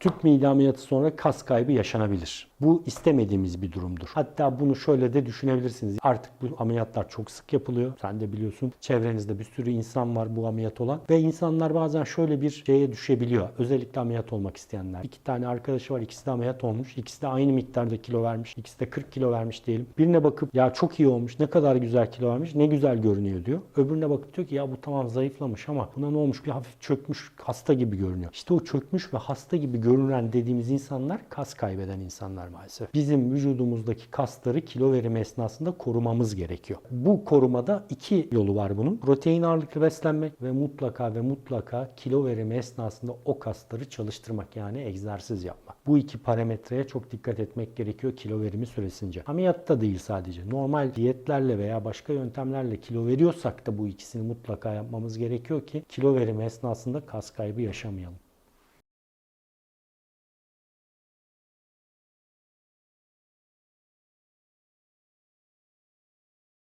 Tüp mide sonra kas kaybı yaşanabilir. Bu istemediğimiz bir durumdur. Hatta bunu şöyle de düşünebilirsiniz. Artık bu ameliyatlar çok sık yapılıyor. Sen de biliyorsun. Çevrenizde bir sürü insan var bu ameliyat olan. Ve insanlar bazen şöyle bir şeye düşebiliyor. Özellikle ameliyat olmak isteyenler. İki tane arkadaşı var. ikisi de ameliyat olmuş. İkisi de aynı miktarda kilo vermiş. İkisi de 40 kilo vermiş diyelim. Birine bakıp ya çok iyi olmuş. Ne kadar güzel kilo vermiş. Ne güzel görünüyor diyor. Öbürüne bakıp diyor ki ya bu tamam zayıflamış ama buna ne olmuş? Bir hafif çökmüş hasta gibi görünüyor. İşte o çökmüş ve hasta gibi görünen dediğimiz insanlar kas kaybeden insanlar maalesef. Bizim vücudumuzdaki kasları kilo verimi esnasında korumamız gerekiyor. Bu korumada iki yolu var bunun. Protein ağırlıklı beslenmek ve mutlaka ve mutlaka kilo verimi esnasında o kasları çalıştırmak yani egzersiz yapmak. Bu iki parametreye çok dikkat etmek gerekiyor kilo verimi süresince. Ameliyatta değil sadece. Normal diyetlerle veya başka yöntemlerle kilo veriyorsak da bu ikisini mutlaka yapmamız gerekiyor ki kilo verimi esnasında kas kaybı yaşamayalım.